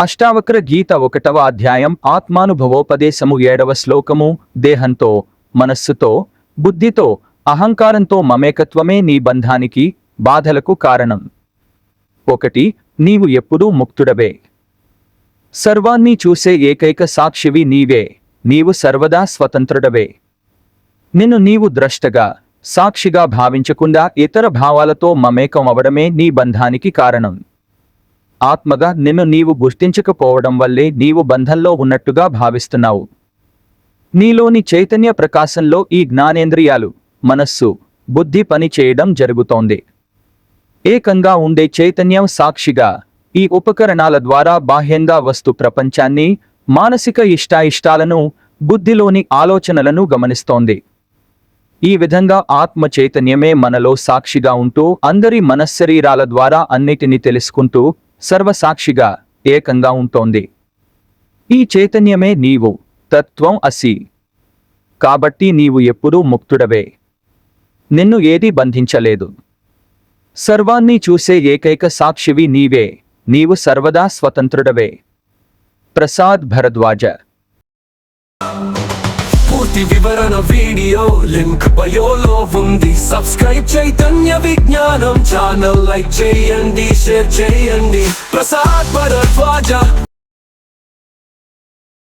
అష్టావక్ర గీత ఒకటవ అధ్యాయం ఆత్మానుభవోపదేశము ఏడవ శ్లోకము. దేహంతో మనస్సుతో బుద్ధితో అహంకారంతో మమేకత్వమే నీ బంధానికి బాధలకు కారణం. ఒకటి నీవు ఎప్పుడూ ముక్తుడవే. సర్వాన్ని చూసే ఏకైక సాక్షివి నీవే. నీవు సర్వదా స్వతంత్రుడవే. నిన్ను నీవు ద్రష్టగా సాక్షిగా భావించకుండా ఇతర భావాలతో మమేకం అవడమే నీ బంధానికి కారణం. ఆత్మగా నిన్ను నీవు గుర్తించకపోవడం వల్లే నీవు బంధంలో ఉన్నట్టుగా భావిస్తున్నావు. నీలోని చైతన్య ప్రకాశంలో ఈ జ్ఞానేంద్రియాలు మనస్సు బుద్ధి పని చేయడం జరుగుతోంది. ఏకంగా ఉండే చైతన్యం సాక్షిగా ఈ ఉపకరణాల ద్వారా బాహ్యంగా వస్తు ప్రపంచాన్ని మానసిక ఇష్టాయిష్టాలను బుద్ధిలోని ఆలోచనలను గమనిస్తోంది. ఈ విధంగా ఆత్మ చైతన్యమే మనలో సాక్షిగా ఉంటూ అందరి మనశ్శరీరాల ద్వారా అన్నిటినీ తెలుసుకుంటూ సర్వసాక్షిగా ఏకంగా ఉంటోంది. ఈ చైతన్యమే నీవు తత్వం అసి. కాబట్టి నీవు ఎప్పుడూ ముక్తుడవే. నిన్ను ఏదీ బంధించలేదు. సర్వాన్ని చూసే ఏకైక సాక్షివి నీవే. నీవు సర్వదా స్వతంత్రుడవే. ప్రసాద్ భరద్వాజ పూర్తి వివరణ వీడియో లింక్ బయోలో ఉంది. సబ్స్క్రైబ్ చైతన్య విజ్ఞానం ఛానల్ లైక్ చేయండి షేర్ చేయండి. ప్రసాద్ భరద్వాజ.